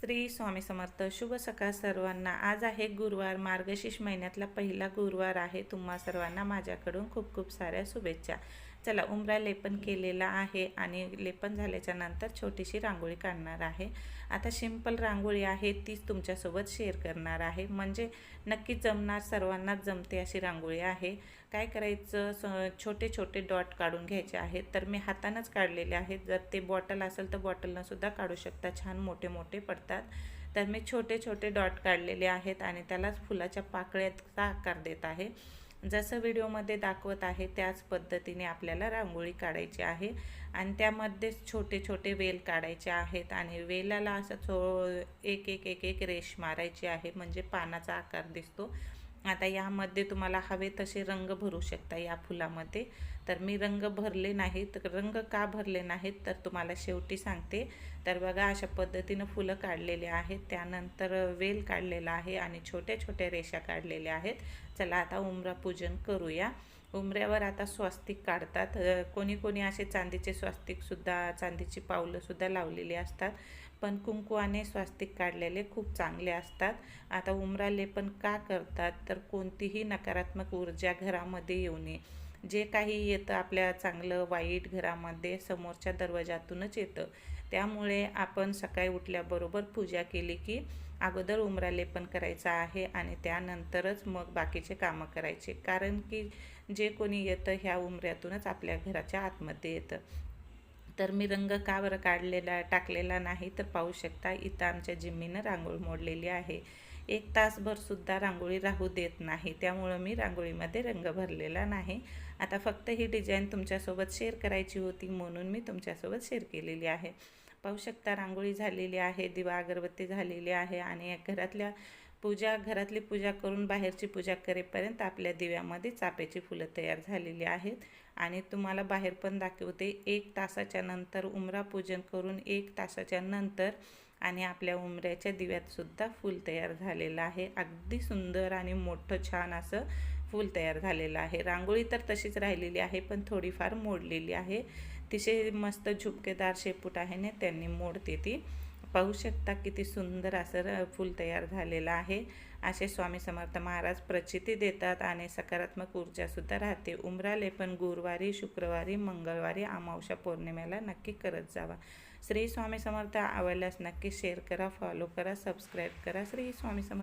श्री स्वामी समर्थ शुभ सकाळ सर्वांना. आज आहे गुरुवार मार्गशीर्ष महिन्यातला पहिला गुरुवार आहे. तुम्हा सर्वांना माझ्याकडून खूप खूप साऱ्या शुभेच्छा. चला उमरा लेपन केलेला आहे आणि लेपन झाल्याच्यानंतर छोटीशी रांगोळी काढणार आहे. आता सिंपल रांगोळी आहे तीच तुमच्यासोबत शेअर करणार आहे. म्हणजे नक्की जमणार सर्वांनाच जमते अशी रांगोळी आहे. काय करायचं? स छोटे छोटे डॉट काढून घ्यायचे आहेत. तर मी हातानंच काढलेले आहेत. जर ते बॉटल असेल तर बॉटलनं सुद्धा काढू शकता. छान मोठे मोठे पडतात. तर मी छोटे छोटे डॉट काढलेले आहेत आणि त्यालाच फुलाच्या पाकळ्याचा आकार देत आहे. जसं व्हिडिओमध्ये दाखवत आहे त्याच पद्धतीने आपल्याला रांगोळी काढायची आहे. आणि त्यामध्येच छोटे छोटे वेल काढायचे आहेत आणि वेलाला असं थो एक एक एक एक रेश मारायची आहे. म्हणजे पानाचा आकार दिसतो. आता यामध्ये तुम्हाला हवे तसे रंग भरू शकता या फुलामध्ये. तर मी रंग भरले नाहीत. रंग का भरले नाहीत तर तुम्हाला शेवटी सांगते. तर बघा अशा पद्धतीनं फुलं काढलेले आहेत. त्यानंतर वेल काढलेला आहे आणि छोट्या छोट्या रेषा काढलेल्या आहेत. चला आता उमरा पूजन करूया. उमऱ्यावर आता स्वस्तिक काढतात. कोणी कोणी असे चांदीचे स्वस्तिकसुद्धा चांदीची पावलंसुद्धा लावलेली असतात. पण कुंकुवाने स्वास्तिक काढलेले खूप चांगले असतात. आता उमराले पण का करतात? तर कोणतीही नकारात्मक ऊर्जा घरामध्ये येऊ नये. जे काही येतं आपल्या चांगलं वाईट घरामध्ये समोरच्या दरवाजातूनच येतं. त्यामुळे आपण सकाळी उठल्याबरोबर पूजा केली की अगोदर उमरा पण करायचं आहे आणि त्यानंतरच मग बाकीचे कामं करायचे. कारण की जे कोणी येतं ह्या उमऱ्यातूनच आपल्या घराच्या आतमध्ये येतं. तर मी रंग का बरं काढलेला टाकलेला नाही तर पाहू शकता इथं आमच्या जिम्मीनं रांगोळी मोडलेली आहे. एक तासभरसुद्धा रांगोळी राहू देत नाही त्यामुळं मी रांगोळीमध्ये रंग भरलेला नाही. आता फक्त ही डिझाईन तुमच्यासोबत शेअर करायची होती म्हणून मी तुमच्यासोबत शेअर केलेली आहे. पाहू शकता रांगोळी झालेली आहे दिवा अगरबत्ती झालेली आहे आणि घरातल्या पूजा घरातली पूजा करून बाहेरची पूजा करेपर्यंत आपल्या दिव्यामध्ये चाप्याची फुलं तयार झालेली आहेत. आणि तुम्हाला बाहेर पण दाखवते एक तासाच्या नंतर उमरा पूजन करून एक तासाच्या नंतर आणि आपल्या उमऱ्याच्या दिव्यातसुद्धा फूल तयार झालेलं आहे. अगदी सुंदर आणि मोठं छान असं फूल तयार झालेलं आहे. रांगोळी तर तशीच राहिलेली आहे पण थोडीफार मोडलेली आहे. तिचे मस्त झुपकेदार शेपूट आहे ना त्यांनी मोडते ती. पाहू शकता किती सुंदर असं र- फूल तयार झालेलं आहे. असे स्वामी समर्थ महाराज प्रचिती देतात आणि सकारात्मक ऊर्जासुद्धा राहते. उमराले पण गुरुवारी शुक्रवारी मंगळवारी अमावस्या पौर्णिमेला नक्की करत जावा. श्री स्वामी समर्थ आवडल्यास नक्की शेअर करा फॉलो करा सबस्क्राईब करा. श्री स्वामी समर्थ